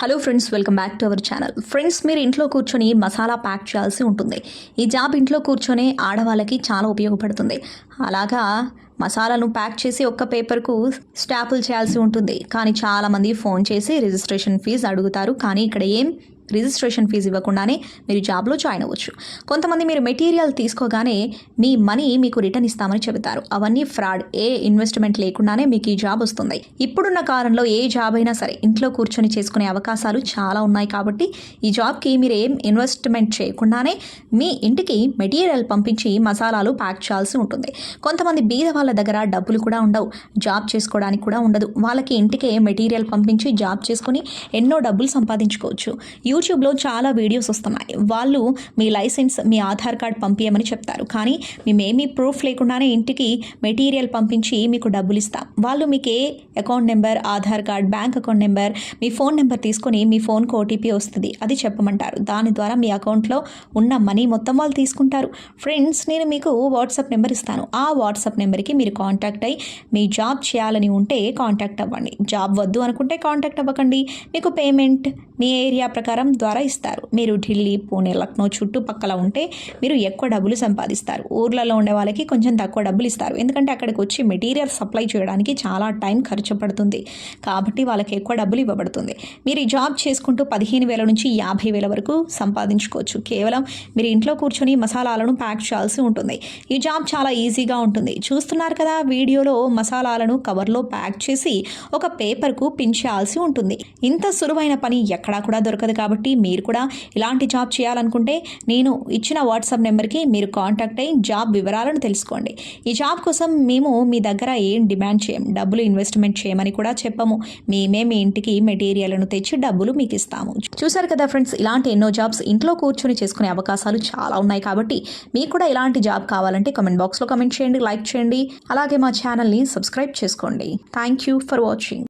Hello friends welcome back to our channel friends మీరు ఇంట్లో కూర్చొని మసాలా ప్యాక్ చేయాల్సి ఉంటుంది. ఈ జాబ్ ఇంట్లో కూర్చొని ఆడవాళ్ళకి చాలా ఉపయోగపడుతుంది. అలాగా మసాలాను ప్యాక్ చేసి ఒక్క పేపర్కు స్టాపుల్ చేయాల్సి ఉంటుంది. కానీ చాలామంది ఫోన్ చేసి రిజిస్ట్రేషన్ ఫీజు అడుగుతారు. కానీ ఇక్కడ ఏం రిజిస్ట్రేషన్ ఫీజు ఇవ్వకుండానే మీరు జాబ్లో జాయిన్ అవ్వచ్చు. కొంతమంది మీరు మెటీరియల్ తీసుకోగానే మీ మనీ మీకు రిటర్న్ ఇస్తామని చెబుతారు. అవన్నీ ఫ్రాడ్. ఏ ఇన్వెస్ట్మెంట్ లేకుండానే మీకు ఈ జాబ్ వస్తుంది. ఇప్పుడున్న కాలంలో ఏ జాబ్ అయినా సరే ఇంట్లో కూర్చొని చేసుకునే అవకాశాలు చాలా ఉన్నాయి కాబట్టి ఈ జాబ్కి మీరు ఏం ఇన్వెస్ట్మెంట్ చేయకుండానే మీ ఇంటికి మెటీరియల్ పంపించి మసాలాలు ప్యాక్ చేయాల్సి ఉంటుంది. కొంతమంది బీద వాళ్ళ దగ్గర డబ్బులు కూడా ఉండవు. జాబ్ చేసుకోవడానికి కూడా ఉండదు. వాళ్ళకి ఇంటికే మెటీరియల్ పంపించి జాబ్ చేసుకొని ఎన్నో డబ్బులు సంపాదించుకోవచ్చు. యూట్యూబ్లో చాలా వీడియోస్ వస్తున్నాయి. వాళ్ళు మీ లైసెన్స్ మీ ఆధార్ కార్డ్ పంపించమని చెప్తారు. కానీ మేమేమీ ప్రూఫ్ లేకుండానే ఇంటికి మెటీరియల్ పంపించి మీకు డబ్బులు ఇస్తాం. వాళ్ళు మీకు ఏ account number Aadhaar card bank account number మీ ఫోన్ నెంబర్ తీసుకొని మీ ఫోన్కి ఓటీపీ వస్తుంది. అది చెప్పమంటారు. దాని ద్వారా మీ అకౌంట్లో ఉన్న మనీ మొత్తం వాళ్ళు తీసుకుంటారు. ఫ్రెండ్స్ నేను మీకు వాట్సాప్ నెంబర్ ఇస్తాను. ఆ వాట్సాప్ నెంబర్కి మీరు కాంటాక్ట్ అయ్యి మీ జాబ్ చేయాలని ఉంటే కాంటాక్ట్ అవ్వండి. జాబ్ వద్దు అనుకుంటే కాంటాక్ట్ అవ్వకండి. మీకు పేమెంట్ మీ ఏరియా ప్రకారం ద్వారా ఇస్తారు. మీరు ఢిల్లీ పూణే లక్నో చుట్టుపక్కల ఉంటే మీరు ఎక్కువ డబ్బులు సంపాదిస్తారు. ఊర్లలో ఉండే వాళ్ళకి కొంచెం తక్కువ డబ్బులు ఇస్తారు. ఎందుకంటే అక్కడికి వచ్చి మెటీరియల్ సప్లై చేయడానికి చాలా టైం ఖర్చు పడుతుంది. కాబట్టి వాళ్ళకి ఎక్కువ డబ్బులు ఇవ్వబడుతుంది. మీరు ఈ జాబ్ చేసుకుంటూ పదిహేను వేల నుంచి యాభై వేల వరకు సంపాదించుకోవచ్చు. కేవలం మీరు ఇంట్లో కూర్చొని మసాలాలను ప్యాక్ చేయాల్సి ఉంటుంది. ఈ జాబ్ చాలా ఈజీగా ఉంటుంది. చూస్తున్నారు కదా వీడియోలో మసాలాలను కవర్లో ప్యాక్ చేసి ఒక పేపర్కు పిన్ చేయాల్సి ఉంటుంది. ఇంత సులువైన పని ఎక్కడ కూడా దొరకదు కాబట్టి మీరు కూడా ఇలాంటి జాబ్ చేయాలనుకుంటే నేను ఇచ్చిన వాట్సాప్ నెంబర్కి మీరు కాంటాక్ట్ అయ్యి జాబ్ వివరాలను తెలుసుకోండి. ఈ జాబ్ కోసం మేము మీ దగ్గర ఏం డిమాండ్ చేయం? డబ్బులు ఇన్వెస్ట్మెంట్ చేయమని కూడా చెప్పము. మేమే మీ ఇంటికి మెటీరియల్ను తెచ్చి డబ్బులు మీకు ఇస్తాము. చూసారు కదా ఫ్రెండ్స్ ఇలాంటి ఎన్నో జాబ్స్ ఇంట్లో కూర్చొని చేసుకునే అవకాశాలు చాలా ఉన్నాయి కాబట్టి మీకు కూడా ఇలాంటి జాబ్ కావాలంటే కమెంట్ బాక్స్లో కమెంట్ చేయండి లైక్ చేయండి. అలాగే మా ఛానల్ని సబ్స్క్రైబ్ చేసుకోండి. Thank you for watching